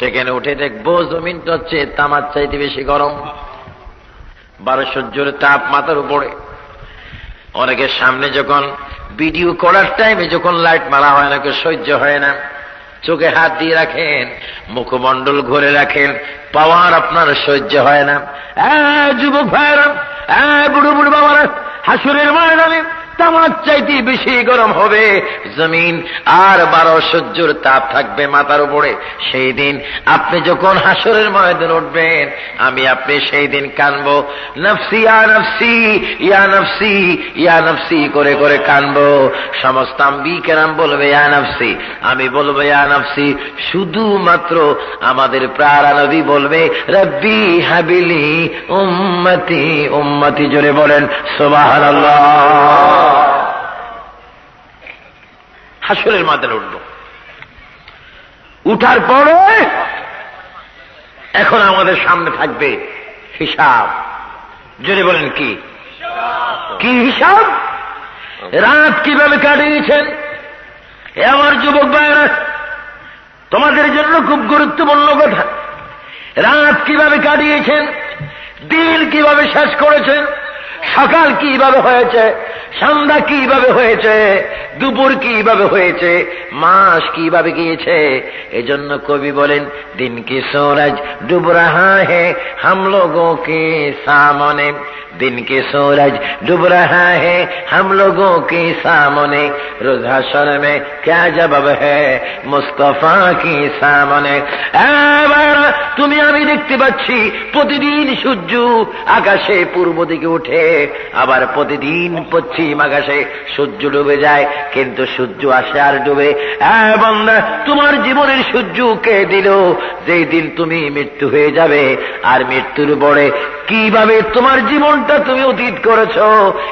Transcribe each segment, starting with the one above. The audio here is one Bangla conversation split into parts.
সেখানে উঠে দেখব জমিনটা হচ্ছে তামার চাইতে বেশি গরম। বারো সহ্যের তাপ মাথার উপরে। অনেকের সামনে যখন ভিডিও করার টাইমে যখন লাইট মারা হয় অনেকে সহ্য হয় না। চোখে হাত দিয়ে রাখেন মুখমণ্ডল ঘুরে রাখেন পাওয়ার আপনার সহ্য হয় না। যুবক ভাইরা এ, বুড়ো বুড়ো বাবারা হাসুরের ময়দানে তামার চাইতে বেশি গরম হবে। জমিন আর বারো সহ্যর তাপ থাকবে মাথার উপরে। সেই দিন আপনি যখন হাসরের ময়দান উঠবেন, আমি আপনি সেই দিন কানবো। নফসি, ইয়া নফসি ইয়া নফসি ইয়া নফসি করে করে কানবো। সমস্ত আম্বি কেরাম বলবে, ইয়া নফসি। আমি বলব, ইয়া নফসি, শুধুমাত্র আমাদের প্রাণা নবী বলবে, রব্বি হাবিলি উম্মতি উম্মতি জোরে বলেন, সুবহানাল্লাহ। হাসরের মাথায় উঠব উঠার পরে এখন আমাদের সামনে থাকবে হিসাব। যদি বলেন কি? কি হিসাব? রাত কীভাবে কাটিয়েছেন? এ আমার যুবক ভাইরা তোমাদের জন্য খুব গুরুত্বপূর্ণ কথা। রাত কীভাবে কাটিয়েছেন? দিন কীভাবে শেষ করেছেন? সকাল কীভাবে হয়েছে? সন্ধ্যা কীভাবে হয়েছে? দুপুর কীভাবে হয়েছে? মাস কীভাবে গিয়েছে? এজন্য কবি বলেন দিন কি সৌরজ ডুব রাহা হে, হাম লোগো কে সামনে। দিন কে সৌরজ ডুব রাহা হে, হাম লোগো কে সামনে। রোধাসর মে ক্যা জবাব হে, মুস্তফা কি সামনে। তুমি আমি দেখতে পাচ্ছি, প্রতিদিন সূর্য আকাশে পূর্ব দিকে উঠে আবার প্রতিদিন পশ্চিম আকাশে সূর্য ডুবে যায়, কিন্তু সূর্য আসে আর ডুবে। তোমার জীবনের সূর্য কে দিল? যেই দিন তুমি মৃত্যু হয়ে যাবে, আর মৃত্যুর পরে কীভাবে তোমার জীবনটা তুমি অতীত করেছ?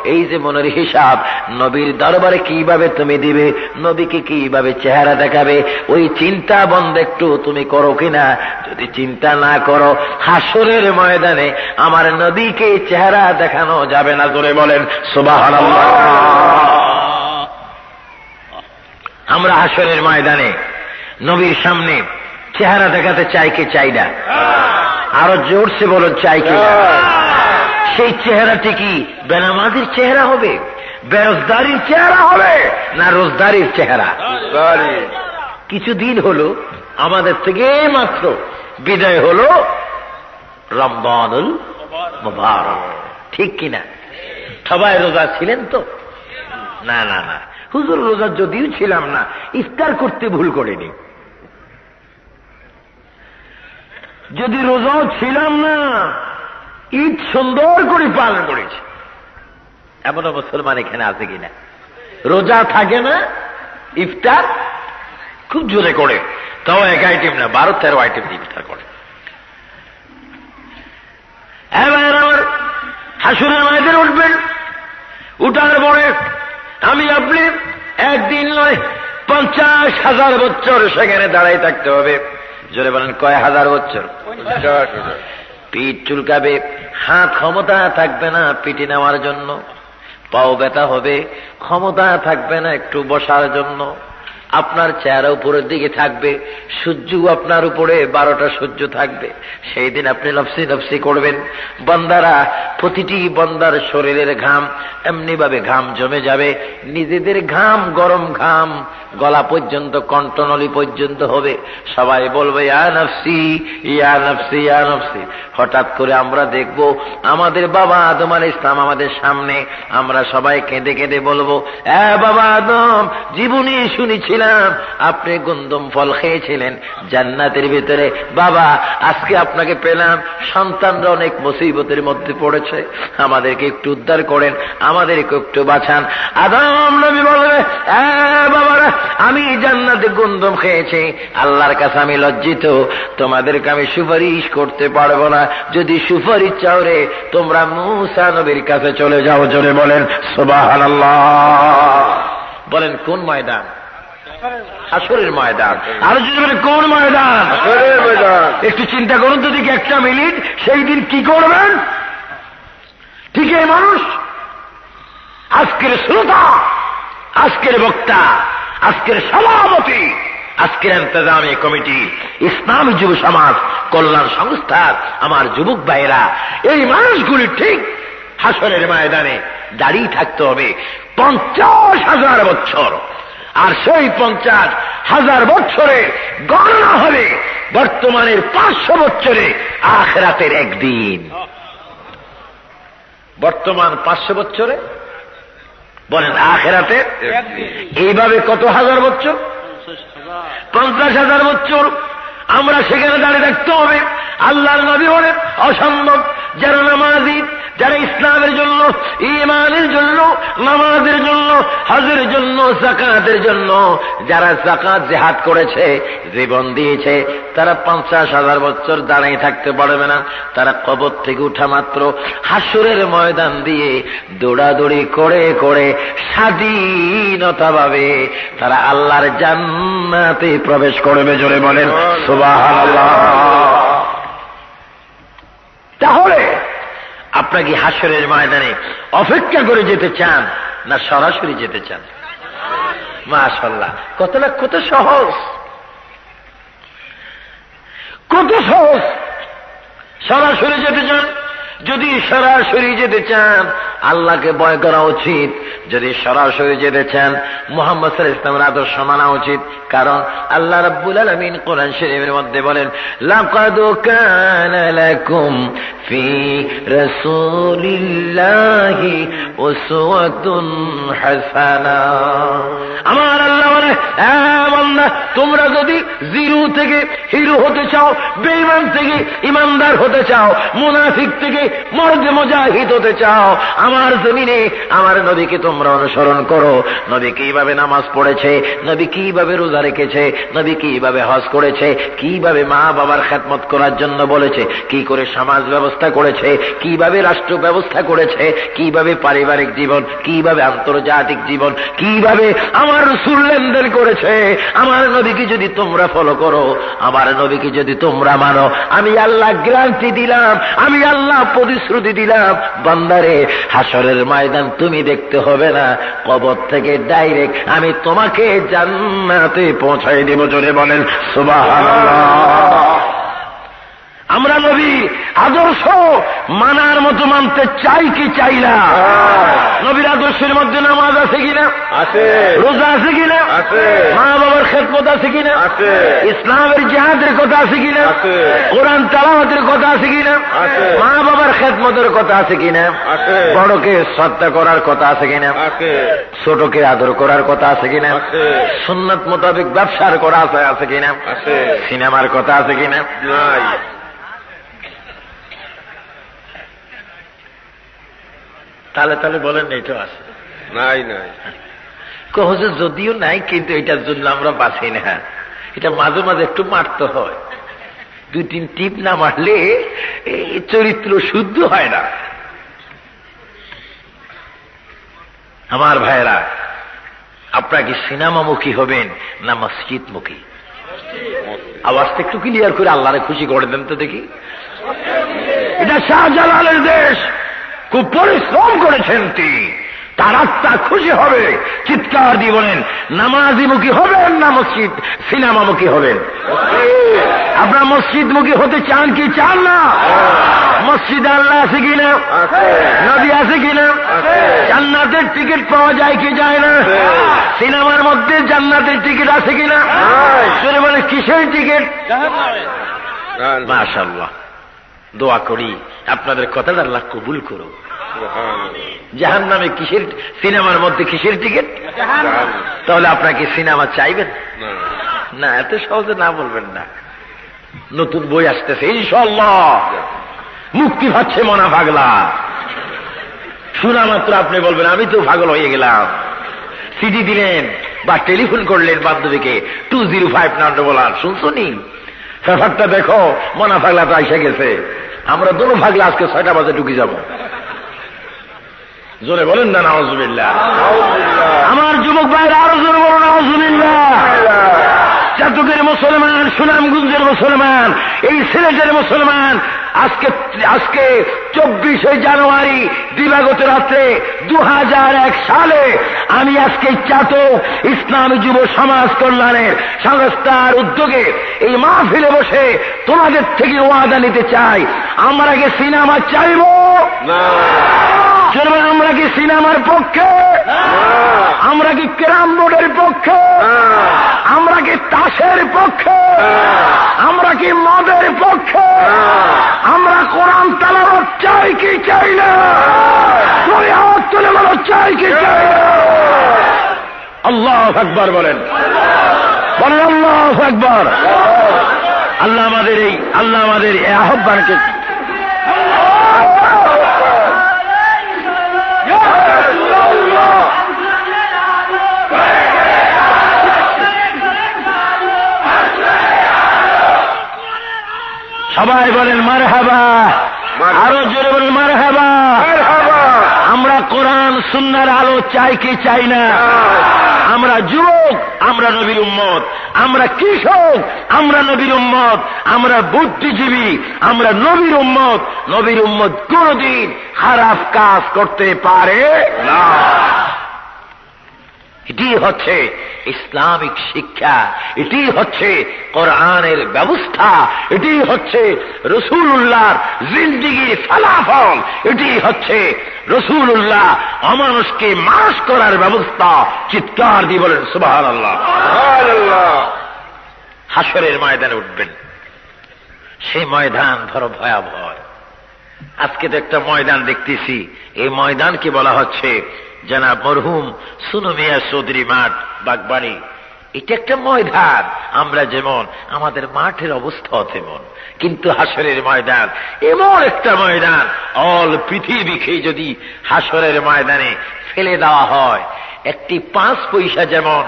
এই যে মনের হিসাব, নবীর দরবারে কীভাবে তুমি দিবে? নবীকে কীভাবে চেহারা দেখাবে? ওই চিন্তা বন্ধ একটু তুমি করো কিনা? যদি চিন্তা না করো, হাসরের ময়দানে আমার নবীকে চেহারা দেখানো যাবে না, জোরে বলেন সুবাহ আমরা হাসরের ময়দানে নবীর সামনে চেহারা দেখাতে চাই কি চাই না? আরও জোরসে বলুন চাই কি সেই চেহারাটি কি বেনামাজির চেহারা হবে? বেরোজদারির চেহারা হবে না রোজদারির চেহারা? কিছুদিন হলো আমাদের থেকে মাত্র বিদায় হলো রমবানুল মুবারক। ঠিক কিনা? সবাই রোজা ছিলেন তো? না না না। হুজুর রোজা যদিও ছিলাম না ইফতার করতে ভুল করিনি। যদি রোজাও ছিলাম না, ঈদ সুন্দর করে পালন করেছি। এমনও মুসলমান এখানে আছে কিনা? রোজা থাকে না, ইফতার খুব জোরে করে। তাও এক আইটেম না, বারো তেরো আইটেম ইফতার করে। এবার আমার হাসুরের মায়েদের উঠবেন। উঠার পরে আমি আপনি একদিন নয়, পঞ্চাশ হাজার বছর সেখানে দাঁড়াই থাকতে হবে। জোরে বলেন, কয় হাজার বছর? পিঠ চুলকাবে, হাত ক্ষমতা থাকবে না পিটি নেওয়ার জন্য। পাও ব্যথা হবে, ক্ষমতা থাকবে না একটু বসার জন্য। আপনার চেহারা উপরের দিকে থাকবে সূর্য আপনার উপরে বারোটা সূর্য থাকবে। সেই দিন আপনি লপসি লপসি করবেন। বন্দারা, প্রতিটি বন্দার শরীরের ঘাম এমনি ভাবে ঘাম জমে যাবে। নিজেদের ঘাম গরম ঘাম, গলা পর্যন্ত, কণ্ঠনলী পর্যন্ত হবে। সবাই বলবে, ইয়া নফসি, ইয়া হঠাৎ করে আমরা দেখব, আমাদের বাবা আদম আল ইসলাম আমাদের সামনে, আমরা সবাই কেঁদে কেঁদে বলব, এ বাবা আদম, জীবনী শুনেছিলাম আপনি গন্দম ফল খেয়েছিলেন জান্নাতের ভিতরে। বাবা, আজকে আপনাকে পেলাম। সন্তানরা অনেক মুসিবতের মধ্যে পড়েছে। আমাদেরকে একটু উদ্ধার করেন, আমাদেরকে একটু বাঁচান। আদম নবী বলবে বাবারা, আমি জান্নাতে গন্দম খেয়েছি। আল্লাহর কাছে আমি লজ্জিত। তোমাদেরকে আমি সুপারিশ করতে পারব না। যদি সুপারিশ চাও রে, তোমরা মুসা নবীর কাছে চলে যাও। জোরে বলেন সুবাহান বলেন, কোন ময়দান? হাসরের ময়দান। আরও যদি বলেন কোন ময়দান? একটু চিন্তা করুন তো দেখি একটা মিনিট সেই দিন কি করবেন? ঠিক এই মানুষ? আজকের শ্রোতা আজকের বক্তা আজকের সভাপতি আজকের এন্তজামী কমিটি ইসলামী যুব সমাজ কল্যাণ সংস্থার আমার যুবক ভাইয়েরা এই মানুষগুলি ঠিক হাসনের ময়দানে দাঁড়িয়ে থাকতে হবে। পঞ্চাশ হাজার বছর আর সেই পঞ্চাশ হাজার বছরে গণনা হবে বর্তমানের পাঁচশো বছরে আখরাতের একদিন। বর্তমান পাঁচশো বছরে? বলেন আখেরাতে এইভাবে কত হাজার বছর? পঞ্চাশ হাজার বছর। আমরা সেখানে দাঁড়িয়ে থাকতে হবে। আল্লাহর নবী বলেন অসম্ভব যারা নামাজি যারা ইসলামের জন্য ইমানের জন্য, নামাজের জন্য, হজের জন্য জাকাতের জন্য। যারা জাকাত জেহাদ করেছে, জীবন দিয়েছে, তারা পঞ্চাশ হাজার বছর দাঁড়িয়ে থাকতে পারবে না। তারা কবর থেকে উঠা মাত্র হাসুরের ময়দান দিয়ে দৌড়াদৌড়ি করে করে স্বাধীনতা পাবে তারা আল্লাহর জান্নাতে প্রবেশ করবে জোরে বলেন, সুবহানাল্লাহ। তাহলে আপনার কি হাসরের ময়দানে অপেক্ষা করে যেতে চান না সরাসরি যেতে চান? মাশাল্লাহ কতটা কত সহজ। কত সহজ। সরাসরি যেতে চান? যদি সরাসরি যেতে চান, আল্লাহকে ভয় করা উচিত। যদি সরাসরি যেতে চান, মোহাম্মদ সাল ইসলামের আদর্শ মানা উচিত। কারণ আল্লাহ রাব্বুল আলামিন কোরআন শরীফের মধ্যে বলেন, লাকাদ কানা ফি রাসূলিল্লাহি উসওয়াতুন হাসানা। আমার আল্লাহ হ্যাঁ বান্দা, তোমরা যদি জিরো থেকে হিরো হতে চাও, বেঈমান থেকে ইমানদার হতে চাও, মুনাফিক থেকে মর্দে মুজাহিদ হতে চাও, আমার জমিনে, আমার নবীকে তোমরা অনুসরণ করো। নবী কীভাবে নামাজ পড়েছে, নবী কীভাবে রোজা রেখেছে, নবী কীভাবে হজ করেছে, কীভাবে মা বাবার খেদমত করার জন্য বলেছে, কি করে সমাজ ব্যবস্থা করেছে, কীভাবে রাষ্ট্র ব্যবস্থা করেছে, কীভাবে পারিবারিক জীবন, কীভাবে আন্তর্জাতিক জীবন, কীভাবে আমার রসুল লেনদেন করেছে। আমার নবীকে যদি তোমরা ফলো করো, আমার নবীকে যদি তোমরা মানো, আমি আল্লাহ গ্রান্তি দিলাম, আমি আল্লাহ প্রতিশ্রুতি দিলাম। বান্দারে হাসরের ময়দান তুমি দেখতে হবে না। কবর থেকে ডাইরেক্ট আমি তোমাকে জান্নাতে পৌঁছাই দেব, জোরে বলেন, সুবহানাল্লাহ। আমরা নবী আদর্শ মানার মতো মানতে চাই কি চাই না নবীর আদর্শের মধ্যে নামাজ আছে কিনা আছে রোজা আছে কিনা আছে। মা বাবার খেদমত আছে কিনা আছে। ইসলামের জেহাদের কথা আছে কিনা আছে। কোরআন তালাওয়াতের কথা আছে কিনা আছে। মা বাবার খেদমতের কথা আছে কিনা আছে। বড়কে শ্রদ্ধা করার কথা আছে কিনা আছে ছোটকে আদর করার কথা আছে কিনা আছে। সুন্নত মোতাবেক ব্যবসার করা আছে আছে কিনা আছে। সিনেমার কথা আছে কিনা নাই তাহলে তাহলে বলেন এইটা আছে। নাই নাই। কহজে যদিও নাই কিন্তু এটার জন্য আমরা বাঁচি না। এটা মাঝে মাঝে একটু মারতে হয়। দুই তিন টিপ না মারলে এই চরিত্র শুদ্ধ হয় না। আমার ভাইরা আপনারা কি সিনেমামুখী হবেন না মসজিদমুখী? আওয়াজটা একটু ক্লিয়ার করে আল্লাহরে খুশি করে দেন তো দেখি। এটা শাহজালালের দেশ। খুব পরিশ্রম করেছেন তিনি। তার আত্মা খুশি হবে চিৎকার দিয়ে বলেন নামাজিমুখী হবেন না মসজিদ সিনেমামুখী হবেন? আপনার মসজিদমুখী হতে চান কি চান না? মসজিদ আল্লাহ আছে কিনা নদী আছে। কিনা। জান্নাতের টিকিট পাওয়া যায় কি যায় না? সিনেমার মধ্যে জান্নাতের টিকিট আছে কিনা বলে কিসের টিকিট। মাশাল্লাহ দোয়া করি আপনাদের কথাটা আল্লাহ কবুল করো জাহান নামে কিসের সিনেমার মধ্যে কিসের টিকিট? তাহলে আপনাকে সিনেমা চাইবেন? না। এত সহজে না বলবেন না। নতুন বই আসতেছে ইনশাল্লাহ মুক্তি পাচ্ছে মনা ভাগলা শোনা মাত্র আপনি বলবেন আমি তো ভাগল হয়ে গেলাম। সিডি দিলেন বা টেলিফোন করলেন বান্ধবীকে টু জিরো ফাইভ নাম বলার শুনছো নি? ব্যাপারটা দেখো, মনা ফাগলা তো আইসে গেছে। আমরা দুনো ফাগলা আজকে ছয়টা বাজে ঢুকে যাব। জোরে বলেন না নওয়াজুবিল্লাহ আমার যুবক ভাইরা, আরও জোরে বলুন নওয়াজুবিল্লাহ চাতকের মুসলমান সুনামগঞ্জের মুসলমান, এই সিলেটের মুসলমান, আজকে আজকে চব্বিশে জানুয়ারি দিবাগত রাত্রে দু হাজার এক সালে আমি আজকে চাতক ইসলামী যুব সমাজ কল্যাণের সংস্থার উদ্যোগে এই মাহফিলে বসে তোমাদের থেকে ওয়াদা নিতে চাই। আমরা কি সিনেমা চাইব। না। চলবে আমরা কি সিনেমার পক্ষে? আমরা কি ক্যারাম বোর্ডের পক্ষে? আমরা কি তাসের পক্ষে? আমরা কি মদের পক্ষে? আমরা কোরআন তালাবত চাই কি চাই না? তুলে বলো, চাই কি চাই না? আল্লাহ আকবর বলেন। বলেন, আল্লাহ আকবর। আল্লাহ আমাদের এই আল্লাহ আমাদের এই আহ্বানকে সবাই বলেন মার হাবা আরও জোরে বলেন মার হাবা আমরা কোরআন সুন্নার আলো চাই কি চাই না? আমরা যুবক আমরা নবীর উম্মত। আমরা কৃষক আমরা নবীর উম্মত। আমরা বুদ্ধিজীবী আমরা নবীর উম্মত। নবীর উম্মত কোনদিন খারাপ কাজ করতে পারে না। এটি হচ্ছে ইসলামিক শিক্ষা এটি হচ্ছে কোরআনের ব্যবস্থা এটি হচ্ছে রসুল্লাহর জিন্দিগির ফলাফল এটি হচ্ছে রসুল্লাহ অমানুষকে মাস করার ব্যবস্থা চিৎকার দিয়ে বলেন সুবাহ হাসরের ময়দানে উঠবেন। সেই ময়দান ধরো ভয়াবহ। আজকে তো একটা ময়দান দেখতেছি। এই ময়দানকে বলা হচ্ছে জানাব মরহুম সুনমিয়া চৌধুরী মাঠ বাগবাড়ি এটা একটা ময়দান। আমরা যেমন, আমাদের মাঠের অবস্থা তেমন। কিন্তু হাসরের ময়দান, এমন একটা ময়দান, অল পৃথিবীকে যদি হাসরের ময়দানে ফেলে দেওয়া হয়, একটি পাঁচ পয়সা যেমন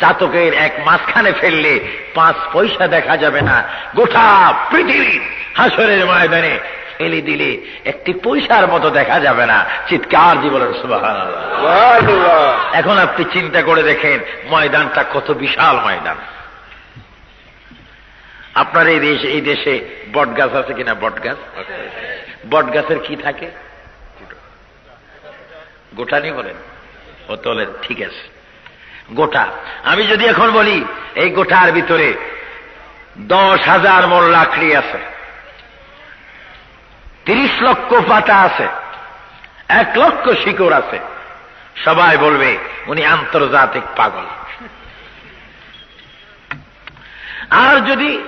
চাতকের এক মাঝখানে ফেললে পাঁচ পয়সা দেখা যাবে না। গোটা পৃথিবী হাসরের ময়দানে ফেলে দিলে একটি পয়সার মতো দেখা যাবে না। চিৎকার জীবনের সুবাহ এখন আপনি চিন্তা করে দেখেন ময়দানটা কত বিশাল ময়দান। আপনার এই দেশ এই দেশে বট গাছ আছে কিনা? বট গাছ বট গাছের কি থাকে? গোটানি বলেন। ও তোলেন ঠিক আছে। গোটা। আমি যদি এখন বলি এই গোটার ভিতরে দশ হাজার মন লাকড়ি আছে। তিরিশ লক্ষ পাতা আছে। এক লক্ষ শিকড় আছে। সবাই বলবে, উনি আন্তর্জাতিক পাগল। আর যদি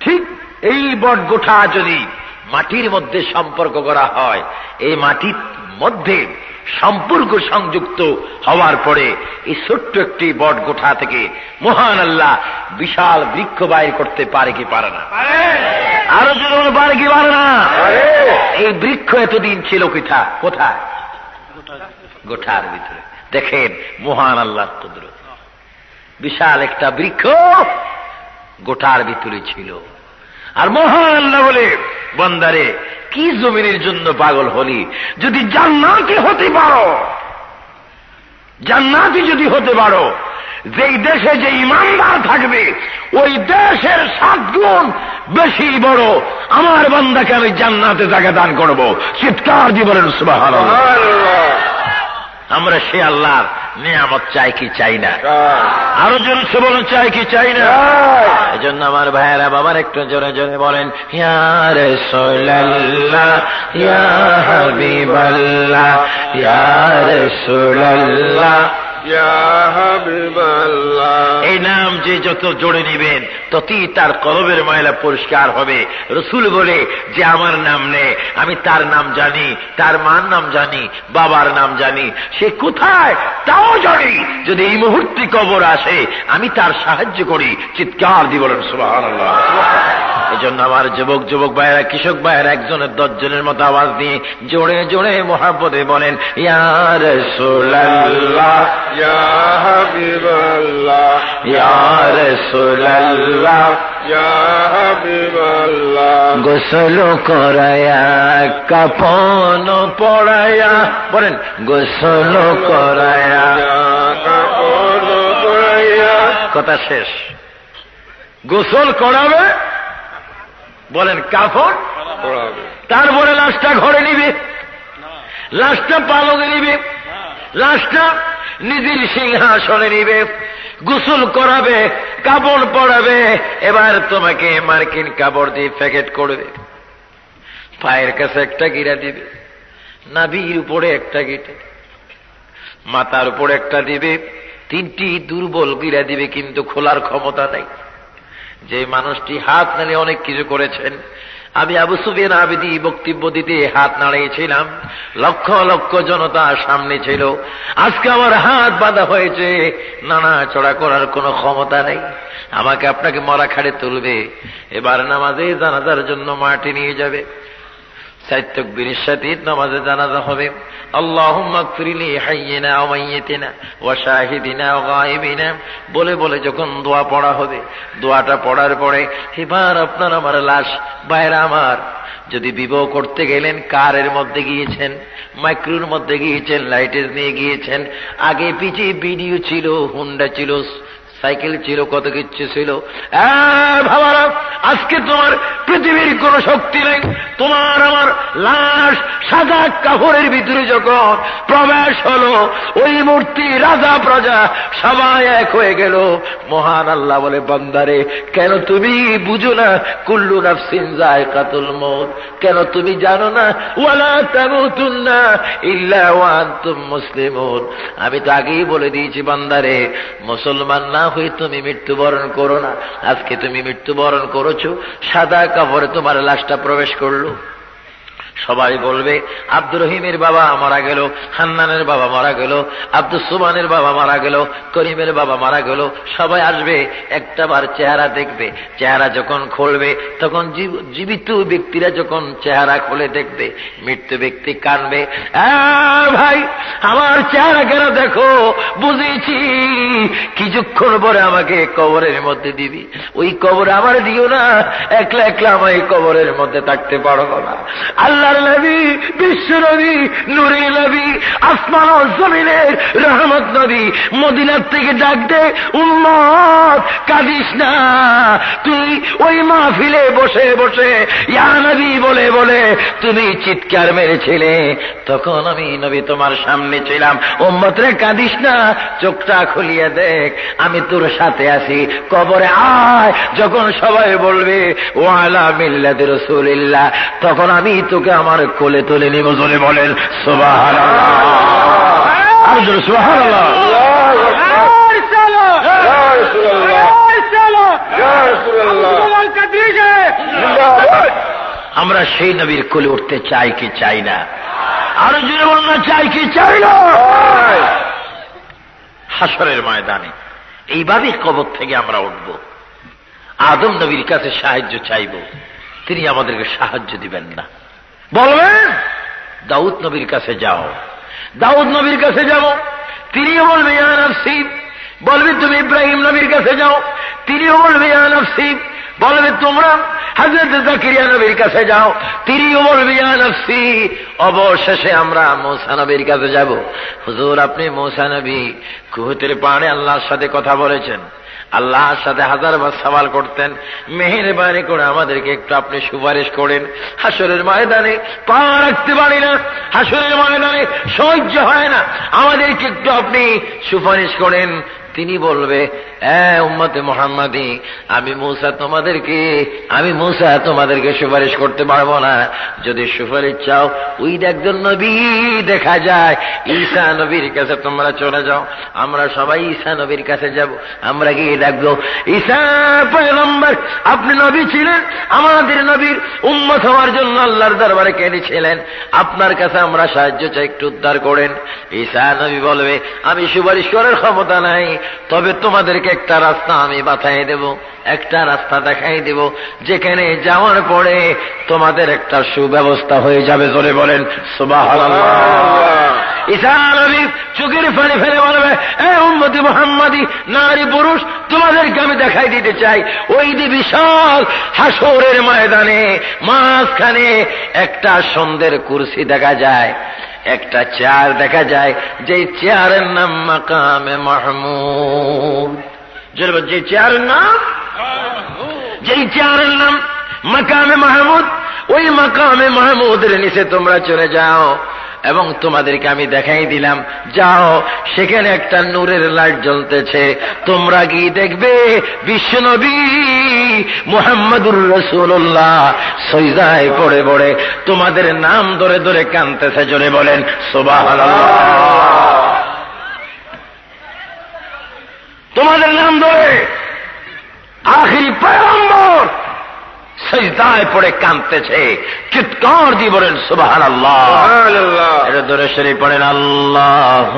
ঠিক এই বট গোঠা যদি মাটির মধ্যে সম্পর্ক করা হয়, এই মাটির মধ্যে সম্পর্ক সংযুক্ত হওয়ার পরে এই ছোট্ট একটি বট গোঠা থেকে মহান আল্লাহ বিশাল বৃক্ষ বাইর করতে পারে কি পারে না? আরও বলে পারে কি পারে না? এই বৃক্ষ এতদিন ছিল কোথা কোথায়? গোঠার ভিতরে। দেখেন মহান আল্লাহর কুদরত। বিশাল একটা বৃক্ষ গোটার ভিতরে ছিল। আর মহান আল্লাহ বলে বন্দারে কি জমিনের জন্য পাগল হলি? যদি জান্নাতি হতে পারো জান্নাতি যদি হতে পারো যেই দেশে যে ইমানদার থাকবে ওই দেশের সাত গুণ বেশি বড় আমার বান্দাকে আমি জান্নাতে জায়গা দান করব। চিৎকার জীবনের সুবাহ আমরা সে আল্লাহর নিয়ামত চাই কি চাই না? আরও জোরে বলেন চাই কি চাই না? এই জন্য আমার ভাইয়েরা বাবার একটু জোরে জোরে বলেন ইয়ার সোল্লাহ ইয়া হাবিবাল্লাহ ইয়ার ইয়া হাবিবাল্লাহ। এই নাম যে যত জোরে নিবেন, ততই তার কলবের ময়লা পরিষ্কার হবে। রসুল বলে, যে আমার নাম নে, আমি তার নাম জানি, তার মার নাম জানি, বাবার নাম জানি, সে কোথায় তাও জানি। যদি এই মুহূর্তে কবর আসে, আমি তার সাহায্য করি, চিৎকার দি বলেন সুবাহ এই জন্য আমার যুবক যুবক ভাইয়েরা কৃষক ভাইয়েরা একজনের দশজনের মতো আওয়াজ দিয়ে জোরে জোরে মহাপদে বলেন ইয়ার সোল্লাহ ইয়ার সোল্লাহ গোসল করায়া কাপন পড়ায়া বলেন গোসল করায়া কথা শেষ। গোসল করাবে বলেন কাফন তারপরে লাশটা ঘরে নিবে। লাশটা পালকে নিবে। লাশটা নিজের সিংহাসনে নিবে। গোসল করাবে, কাপড় পরাবে, এবার তোমাকে মার্কিন কাপড় দিয়ে প্যাকেট করবে। পায়ের কাছে একটা গিরা দিবে, নাভির উপরে একটা গিটে, মাথার উপরে একটা দিবে, তিনটি দুর্বল গিরা দিবে, কিন্তু খোলার ক্ষমতা নেই। যে মানুষটি হাত নাড়ে অনেক কিছু করেছেন। আমি আবু সুফিয়ান আবিদি বক্তব্য দিতে হাত নাড়িয়েছিলাম। লক্ষ লক্ষ জনতা সামনে ছিল। আজকে আমার হাত বাঁধা হয়েছে। নানা চড়া করার কোনো ক্ষমতা নেই। আমাকে আপনাকে মরা খাড়ে তুলবে। এবার নামাজে জানাজার জন্য মাটি নিয়ে যাবে। সাহিত্যকবীরের সাথে নামাজে জানাজা হবে। বলে বলে যখন দোয়া পড়া হবে, দোয়াটা পড়ার পরে এবার আপনার আমার লাশ বাইরে আমার। যদি বিবাহ করতে গেলেন, কারের মধ্যে গিয়েছেন, মাইক্রোর মধ্যে গিয়েছেন, লাইটের নিয়ে গিয়েছেন, আগে পিছিয়ে ভিডিও ছিল, হুন্ডা ছিল সাইকেল ছিল, কত কিচ্ছু ছিল। আজকে তোমার পৃথিবীর কোন শক্তি নেই। তোমার আমার লাশ সাদা কাপড়ের ভিতরে যখন প্রবেশ হলো, ওই মূর্তি রাজা প্রজা সবাই এক হয়ে গেল। মহান আল্লাহ বলে, বন্দারে, কেন তুমি বুঝো না, কুল্লু নাফসিন যায় কাতুল মত কেন তুমি জানো না? ওয়ালা তামুতুন্না ইল্লা ওয়া আনতুম মুসলিমুন। আমি তো আগেই বলে দিয়েছি, বান্দারে, মুসলমান না হয়ে তুমি মৃত্যুবরণ করো না। আজকে তুমি মৃত্যুবরণ করেছ, সাদা কাপড়ে তোমার লাশটা প্রবেশ করল। সবাই বলবে, আব্দুর রহিমের বাবা মারা গেল, হান্নানের বাবা মারা গেল আব্দুল সুবানের বাবা মারা গেল, করিমের বাবা মারা গেল। সবাই আসবে একটা বার চেহারা দেখবে। চেহারা যখন খুলবে, তখন জীবিত ব্যক্তিরা যখন চেহারা খুলে দেখবে, মৃত্যু ব্যক্তি কানবে ভাই, আমার চেহারা কেন দেখো? বুঝেছি। কিছুক্ষণ পরে আমাকে কবরের মধ্যে দিবি। ওই কবর আমার দিও না, একলা একলা আমার এই কবরের মধ্যে থাকতে পারব না। নবী, বিশ্ব নবী, নুরি নবী, আসমান জমিনের রহমত নবী। মদিনার থেকে ডাক দে, উম্মত, কাঁদিস না। তুই ওই মাহফিলে বসে বসে, ইয়া নবী বলে বলে, তুমি চিৎকার মেরেছিলে। তখন আমি নবী তোমার সামনে ছিলাম। উম্মত রে কাঁদিস না, চোখটা খুলিয়ে দেখ। আমি তোর সাথে আছি, কবরে আয়। যখন সবাই বলবে, ওয়ালা মিল্লাতে রসুলিল্লাহ, তখন আমি তোকে আমার কোলে তুলে নিব জোরে বলেন আমরা সেই নবীর কোলে উঠতে চাই কি চাই না? আরও জোরে বলুন চাই কি চাই না? হাসরের ময়দানে। এইভাবে কবর থেকে আমরা উঠব। আদম নবীর কাছে সাহায্য চাইব। তিনি আমাদেরকে সাহায্য দিবেন না। বলবেন দাউদ নবীর কাছে যাও। দাউদ নবীর কাছে যাও। তিনিও বলবে ইয়া নফসি বলবে, তুমি ইব্রাহিম নবীর কাছে যাও। তিনিও বলবে ইয়া নফসি বলবে, তোমরা হাজরত জাকিরিয়া নবীর কাছে যাও। তিনিও বলবে ইয়া নফসি অবশেষে আমরা মৌসা নবীর কাছে যাব। হুজুর, আপনি মৌসা নবী কুহুতের পাহাড়ে আল্লাহর সাথে কথা বলেছেন। আল্লাহর সাথে হাজার বার সওয়াল করতেন, মেহেরবানি করে আমাদেরকে একটু আপনি সুপারিশ করেন। হাসরের ময়দানে পা রাখতে পারি না হাসরের ময়দানে সহ্য হয় না। আমাদেরকে একটু আপনি সুপারিশ করেন। তিনি বলবে উম্মতে মোহাম্মদী, আমি মূসা তোমাদেরকে, আমি মূসা তোমাদেরকে সুপারিশ করতে পারব না। যদি সুপারিশ চাও ওই একজন নবী দেখা যায়। ঈসা নবীর কাছে তোমরা চলে যাও। আমরা সবাই ঈসা নবীর কাছে যাব। আমরা গিয়ে ডাকবো ঈসা পয়গম্বর, আপনি নবী ছিলেন, আমাদের নবীর উম্মত হওয়ার জন্য আল্লাহর দরবারে কেঁদেছিলেন আপনার কাছে আমরা সাহায্য চাই, একটু উদ্ধার করেন। ঈসা নবী বলবে, আমি সুপারিশ করার ক্ষমতা নাই, তবে তোমাদেরকে একটা রাস্তা আমি বাতাই দেব একটা রাস্তা দেখাই দেব। যেখানে যাওয়ার পরে তোমাদের একটা সুব্যবস্থা হয়ে যাবে জোরে বলেন নবী চোখের পানি ফেলে বলবে এ উম্মতি মোহাম্মদী নারী পুরুষ তোমাদেরকে আমি দেখাই দিতে চাই। ওই যে বিশাল হাসরের ময়দানে মাঝখানে একটা সন্ধ্যের কুরসি দেখা যায় একটা চেয়ার দেখা যায় যে চেয়ারের নাম মাকামে মাহমুদ। যে চেয়ারের নাম যেই চেয়ারের নাম মাকামে মাহমুদ ওই মাকামে মাহমুদের নিচে তোমরা চলে যাও এবং তোমাদেরকে আমি দেখাই দিলাম যাও সেখানে একটা নূরের লাইট জ্বলতেছে তোমরা কি দেখবে বিশ্বনবী মোহাম্মদুর রসুল্লাহ সৈদায় পড়ে পড়ে তোমাদের নাম ধরে ধরে কানতেছে জোরে বলেন সোবাহ তোমাদের নাম ধরে আখিরি পয়গম্বর সেজদায় পড়ে কাঁদতেছে চিৎকার দিয়ে বলেন সুবাহান আল্লাহ এটা ধরে শরীর পড়েন আল্লাহ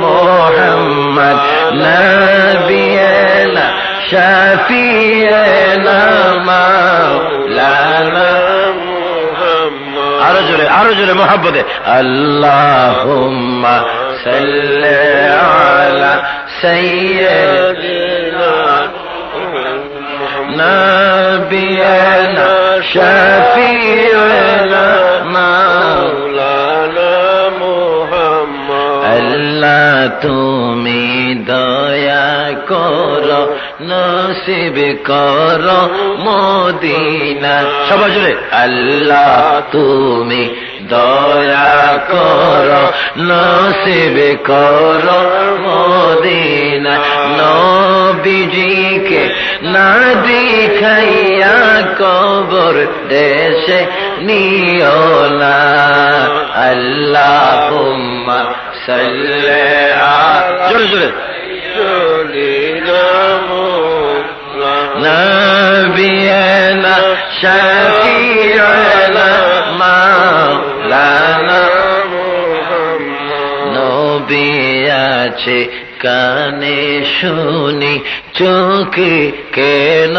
মোহাম্মদ নবিয়না শফিয়না আরও জোরে আরও জোরে মোহাব্বতে আল্লাহুম্মা সাল্লি আলা সাইয়্যিদিনা নাবিয়ানা শাফিউনা মাওলানা আল্লাহ তুমি দয়া করো নসিব কর মদিনা। সবাই জুড়ে আল্লাহ তুমি দয়া কর নসিব কর মদিনা। নবীজিকে না দেখাইয়া কবর দেশে নিও না। আল্লাহ সাল্লে আ জোরে জোরে। চলিলাম আছে কানে শুনি, চোখে কেন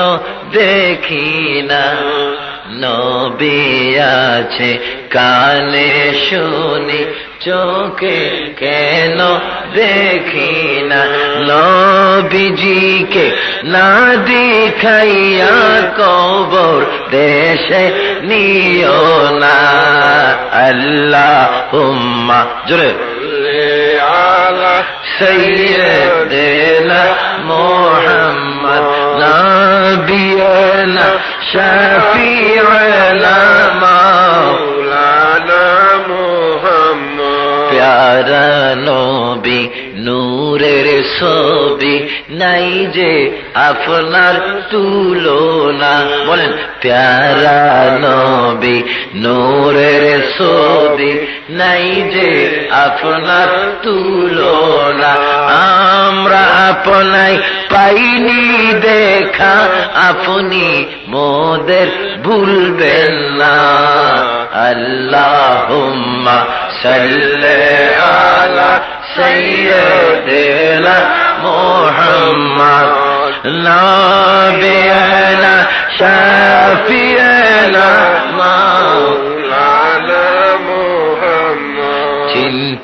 দেখি না? নবী আছে কানে শুনি, চোখে কেন দেখি না? নবীজিকে না দেখাইয়া কবর দেশে নিও না। আল্লাহ হুম্মা জোরে سيدنا محمد نبينا شفيعنا. প্যারা নবী, নূরের ছবি। নাই যে আপনার তুলনা। বলেন, প্যারা নবী, নূরের ছবি। নাই যে আপনার তুলনা। আমরা আপনাই পাইনি দেখা। আপনি মোদের ভুলবেন না। আল্লাহুম্মা সাল্লি আলা সাইয়্যিদিনা মুহাম্মদ নাবিয়ানা শাফিয়ানা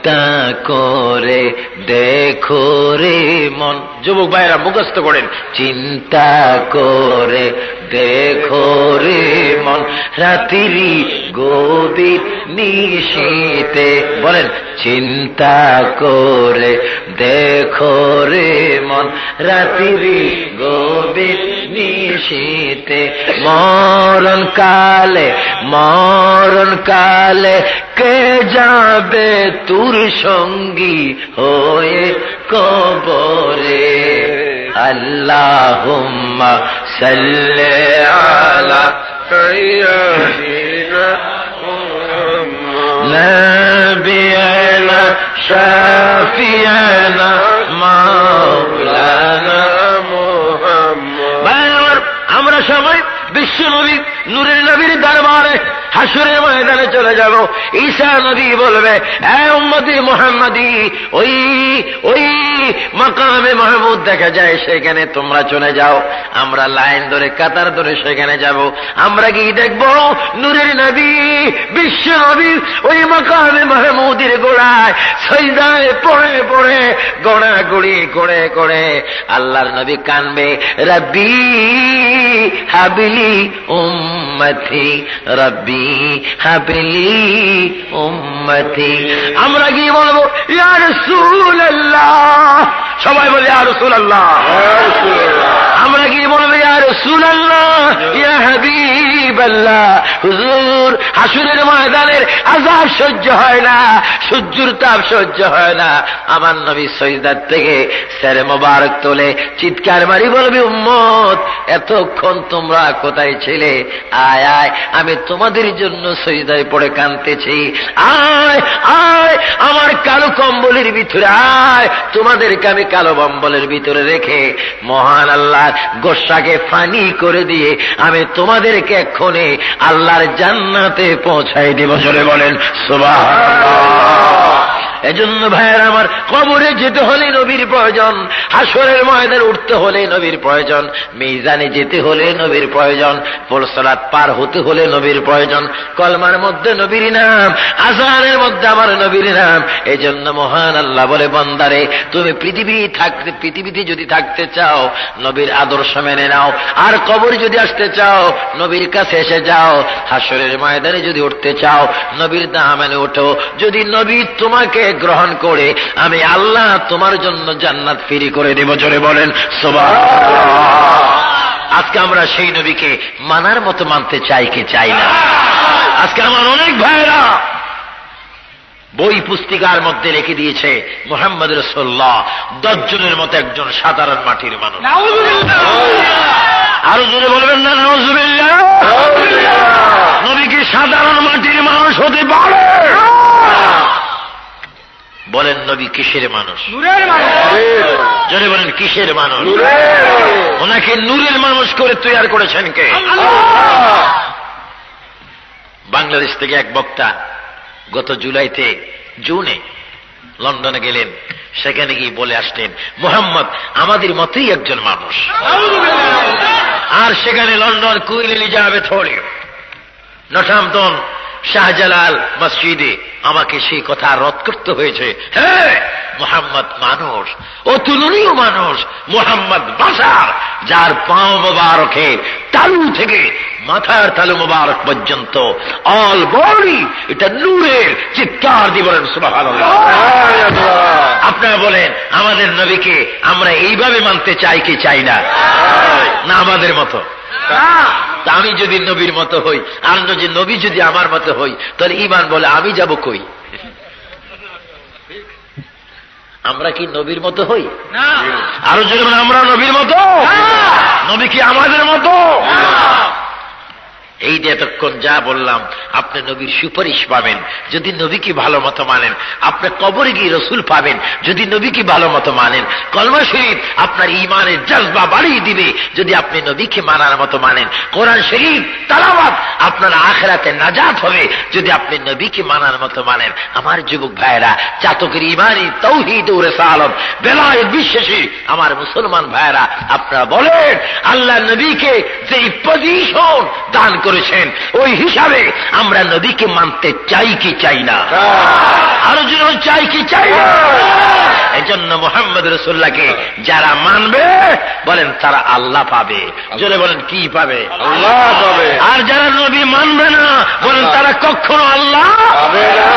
চিন্তা করে, দেখো রে মন। যুবক ভাইরা মুখস্থ করেন। চিন্তা করে, দেখো রে মন। রাত্রি গভীর নিশীতে বলেন, চিন্তা করে, দেখো রে মন। রাত্রি গভীর নিশীতে মরণ কালে মরণ কালে কে যাবে তোর সঙ্গী হয়ে কবরে আল্লাহুম্মা সাল্লি আলা نبينا شافينا مولانا ভাই আমার, আমরা সবাই বিশ্ব নবী নূরের নবীর দরবারে হাসুরের ময়দানে চলে যাব। ঈসা নবী বলবে মোহাম্মদি, ওই ওই মাকামে মাহমুদ দেখা যায়, সেখানে তোমরা চলে যাও। আমরা লাইন ধরে, কাতার ধরে সেখানে যাব। আমরা গিয়ে দেখব? নূরের নবী, বিশ্ব নবী, ওই মাকামে মাহমুদের গোড়ায় সৈদায় পড়ে পড়ে গোড়া গুড়ি করে করে। আল্লাহর নবী কানবে, রব্বি হাবিলি উম্মতি, রব্বি হাবিলি উম্মতি। আমরা কি বলব ইয়া রাসূলুল্লাহ? সবাই বলে ইয়া রাসূলুল্লাহ। আমরা কি হাবিবাল্লাহ হুজুর, হাসুরের ময়দানের আযাব সহ্য হয় না, সূর্যের তাপ সহ্য হয় না। আমার নবী সজদার থেকে স্যারে মোবারক তোলে চিৎকার মারি বলবি, উম্মত, এতক্ষণ তোমরা কোথায় ছিলে? আয় আয়, আমি তোমাদের জন্য সজদায় পড়ে কাঁদতেছি। আয় আয়, আমার কালো কম্বলের ভিতরে আয়। তোমাদেরকে আমি কালো কম্বলের ভিতরে রেখে মহান আল্লাহ গোসাকে ফানি করে দিয়ে আমি তোমাদেরকে এক্ষণে আল্লাহর জান্নাতে পৌঁছাই দেব। বলেন সুবাহ এজন্য ভাইয়ের আমার কবরে যেতে হলে নবীর প্রয়োজন, হাসরের ময়দান উঠতে হলে নবীর প্রয়োজন, মিজানে যেতে হলে নবীর প্রয়োজন পোলসরাত পার হতে হলে নবীর প্রয়োজন, কলমার মধ্যে নবীর নাম আজানের মধ্যে আমার নবীর নাম। এই জন্য মহান আল্লাহ বলে, বন্দারে, তুমি পৃথিবী থাকতে, পৃথিবীতে যদি থাকতে চাও, নবীর আদর্শ মেনে নাও। আর কবরে যদি আসতে চাও, নবীর কাছে এসে যাও। হাসরের ময়দানে যদি উঠতে চাও, নবীর দাম মেনে ওঠো। যদি নবী তোমাকে গ্রহণ করে আমি আল্লাহ তোমার জন্য জান্নাত ফিরি করে দেব জোরে বলেন সোবা আজকে আমরা সেই নবীকে মানার মতো মানতে চাই কি চাই না? আজকে আমার অনেক ভাইরা বই পুস্তিকার মধ্যে রেখে দিয়েছে মোহাম্মদ রসোল্লাহ দশজনের মতো একজন সাধারণ মাটির মানুষ। আরও জোরে বলবেন না নজরুল্লাহ নবী কি সাধারণ মাটির মানুষ হতে পারে। বলেন নবী কিসের মানুষ? জোরে বলেন কিসের মানুষ? ওনাকে নূরের মানুষ করে তৈরি করেছেন কে? বাংলাদেশ থেকে এক বক্তা গত জুলাইতে জুনে লন্ডনে গেলেন। সেখানে গিয়ে বলে আসলেন মোহাম্মদ আমাদের মতোই একজন মানুষ। আর সেখানে লন্ডন কুইন এলিজাবেথ হলে নটামদন শাহজালাল মসজিদে আমাকে সেই কথা রদ করতে হয়েছে। হ্যাঁ মোহাম্মদ মানুষ অতুলনীয় মানুষ মোহাম্মদ বাসার যার পাও মোবারকে তালু থেকে মাথার তালু মোবারক পর্যন্ত অল বডি এটা নূরের চিৎকার দিয়ে বলেন আপনারা বলেন আমাদের নবীকে আমরা এইভাবে মানতে চাই কি চাই না? না আমাদের মতো। আমি যদি নবীর মতো হই আর যদি নবী যদি আমার মতো হই তাহলে ইমান বলে আমি যাব কই? আমরা কি নবীর মতো হই? আরও যদি আমরা নবীর মতো? নবী কি আমাদের মতো? এই যে এতক্ষণ যা বললাম, আপনি নবীর সুপারিশ পাবেন। যদি নবীকে ভালো মতো মানেন, আপনি কবরে গিয়ে রসুল পাবেন। যদি নবীকে ভালো মতো মানেন, কলমা শরীফ আপনার ইমানের জজবা বাড়িয়ে দিবে। যদি আপনি নবীকে মানার মতো মানেন, কোরআন শরীফ তালাবাদ আপনার আখেরাতে নাজাত হবে। যদি আপনি নবীকে মানার মতো মানেন, আমার যুবক ভাইয়েরা, চাতকের ইমানি তৌহিদ ও রেসালত, বেলায়েত বিশ্বাসী, আমার মুসলমান ভাইয়েরা, আপনারা বলেন, আল্লাহ নবীকে যে পজিশন দান করেছেন। ওই হিসাবে আমরা নবীকে মানতে চাই কি চাই না। আরও যেন চাই কি চাই না? এই জন্য মোহাম্মদ রসুল্লাহকে যারা মানবে বলেন তারা আল্লাহ পাবে। জোরে বলেন কি পাবে? আল্লাহ পাবে। আর যারা নবী মানবে না বলেন তারা কখনো আল্লাহ পাবে না।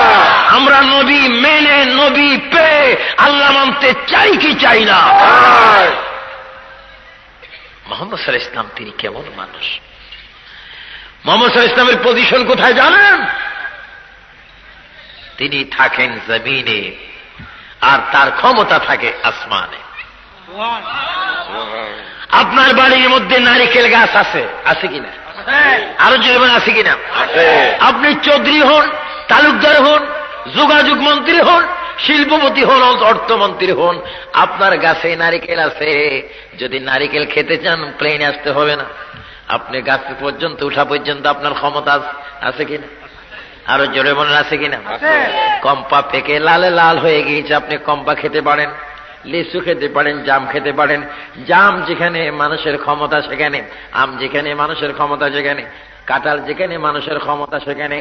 আমরা নবী মেনে নবী পেয়ে আল্লাহ মানতে চাই কি চাই না? মোহাম্মদ সাল ইসলাম তিনি কেমন মানুষ? মোহাম্মদ সাল ইসলামের পজিশন কোথায় জানেন? তিনি থাকেন জমিনে আর তার ক্ষমতা থাকে আসমানে। আপনার বাড়ির মধ্যে নারিকেল গাছ আছে? আছে কিনা? আরও জীবন আছে কিনা? আপনি চৌধুরী হন তালুকদার হন যোগাযোগ মন্ত্রী হন শিল্পপতি হন অর্থমন্ত্রী হন আপনার গাছে নারিকেল আছে। যদি নারিকেল খেতে চান প্লেনে আসতে হবে না। আপনি গাছ পর্যন্ত উঠা পর্যন্ত আপনার ক্ষমতা আছে কিনা? আরও জোরে মনে আছে কিনা? কম্পা পেকে লালে লাল হয়ে গিয়েছে আপনি কম্পা খেতে পারেন লিচু খেতে পারেন জাম খেতে পারেন। জাম যেখানে মানুষের ক্ষমতা সেখানে। আম যেখানে মানুষের ক্ষমতা সেখানে। কাঁঠাল যেখানে, মানুষের ক্ষমতা সেখানে।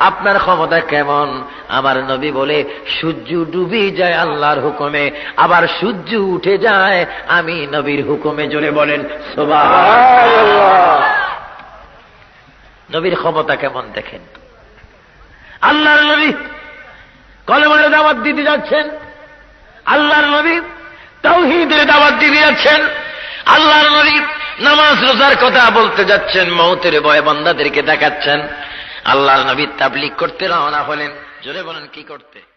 আপনার ক্ষমতা কেমন? আমার নবী বলে, সূর্য ডুবি যায় আল্লাহর হুকুমে, আবার সূর্য উঠে যায়, আমি নবীর হুকুমে জোরে বলেন নবীর ক্ষমতা কেমন দেখেন? আল্লাহর নবী কলমারে দাওয়াত দিতে যাচ্ছেন। আল্লাহর নবী তৌহিদের দাওয়াত দিতে যাচ্ছেন। আল্লাহর নবী নামাজ রোজার কথা বলতে যাচ্ছেন মহতের ভয় বান্দাদেরকে দেখাচ্ছেন। আল্লাহ নবী তাবলিক করতে রওনা হলেন। জোরে বলেন, কি করতে?